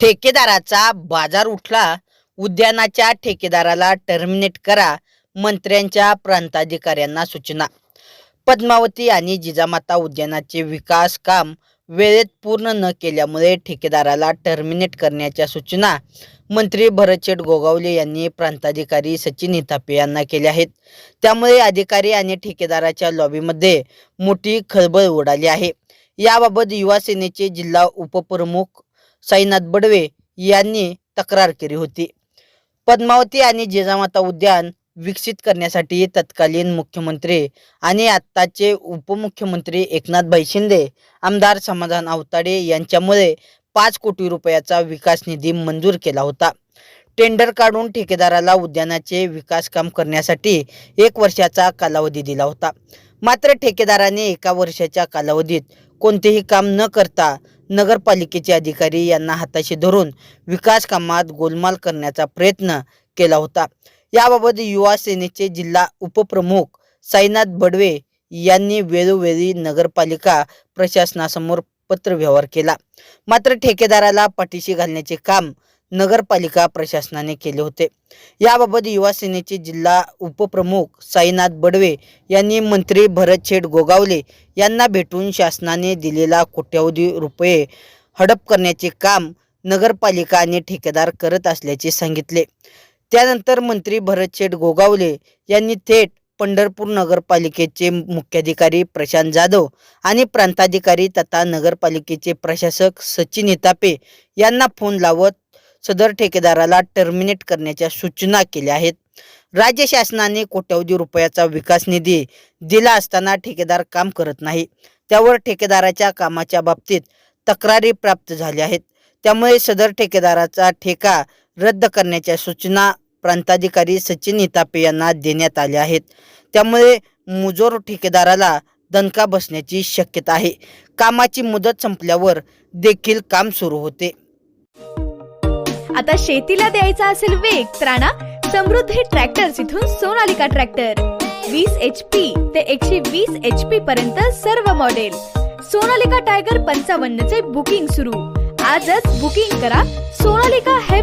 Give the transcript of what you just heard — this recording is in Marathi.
ठेकेदाराचा बाजार उठला. उद्यानाच्या ठेकेदाराला टर्मिनेट करा मंत्र्यांच्या प्रांताधिकाऱ्यांना सूचना. पद्मावती आणि जिजामाता उद्यानाचे विकास काम वेळेत पूर्ण न केल्यामुळे ठेकेदाराला टर्मिनेट करण्याच्या सूचना मंत्री भरतशेठ गोगावले यांनी प्रांताधिकारी सचिन हितापे यांना केल्या आहेत. त्यामुळे अधिकारी आणि ठेकेदाराच्या लॉबीमध्ये मोठी खळबळ उडाली आहे. याबाबत युवा सेनेचे जिल्हा उपप्रमुख साईनाथ बडवे यांनी तक्रार केली होती. पद्मावती आणि जिजामाता उद्यान विकसित करण्यासाठी तत्कालीन मुख्यमंत्री आणि आत्ताचे उपमुख्यमंत्री एकनाथभाई शिंदे आमदार समाधान अवताडे यांच्यामुळे पाच कोटी रुपयाचा विकास निधी मंजूर केला होता. टेंडर काढून ठेकेदाराला उद्यानाचे विकास काम करण्यासाठी एक वर्षाचा कालावधी दिला होता. मात्र ठेकेदाराने एका वर्षाच्या कालावधीत कोणतेही काम न करता नगरपालिकेचे अधिकारी यांना हाताशी धरून विकास कामात गोलमाल करण्याचा प्रयत्न केला होता. याबाबत युवा सेनेचे जिल्हा उपप्रमुख साईनाथ बडवे यांनी वेळोवेळी नगरपालिका प्रशासनासमोर पत्रव्यवहार केला. मात्र ठेकेदाराला पाठीशी घालण्याचे काम नगरपालिका प्रशासनाने केले होते. याबाबत युवा सेनेचे जिल्हा उपप्रमुख साईनाथ बडवे यांनी मंत्री भरत शेठ गोगावले यांना भेटून शासनाने दिलेला कोट्यावधी रुपये हडप करण्याचे काम नगरपालिका आणि ठेकेदार करत असल्याचे सांगितले. त्यानंतर मंत्री भरत शेठ गोगावले यांनी थेट पंढरपूर नगरपालिकेचे मुख्याधिकारी प्रशांत जाधव आणि प्रांताधिकारी तथा नगरपालिकेचे प्रशासक सचिन हितापे यांना फोन लावत सदर ठेकेदाराला टर्मिनेट करण्याच्या सूचना केल्या आहेत. राज्य शासनाने कोट्यवधी रुपयाचा विकास निधी दिला असताना ठेकेदार काम करत नाही. त्यावर ठेकेदाराच्या कामाच्या बाबतीत तक्रारी प्राप्त झाल्या आहेत. त्यामुळे सदर ठेकेदाराचा ठेका रद्द करण्याच्या सूचना प्रांताधिकारी सचिन हितापे यांना देण्यात आले आहेत. त्यामुळे मुजोर ठेकेदाराला दणका बसण्याची शक्यता आहे. कामाची मुदत संपल्यावर देखील काम सुरू होते. आता शेतीला द्यायचा असेल वेग तर आणा समृद्धी ट्रॅक्टर्स इथून सोनालिका ट्रॅक्टर. वीस एच पी ते एकशे वीस एच पी पर्यंत सर्व मॉडेल सोनालिका टायगर पंचावन्न चे बुकिंग सुरू. आजच बुकिंग करा सोनालिका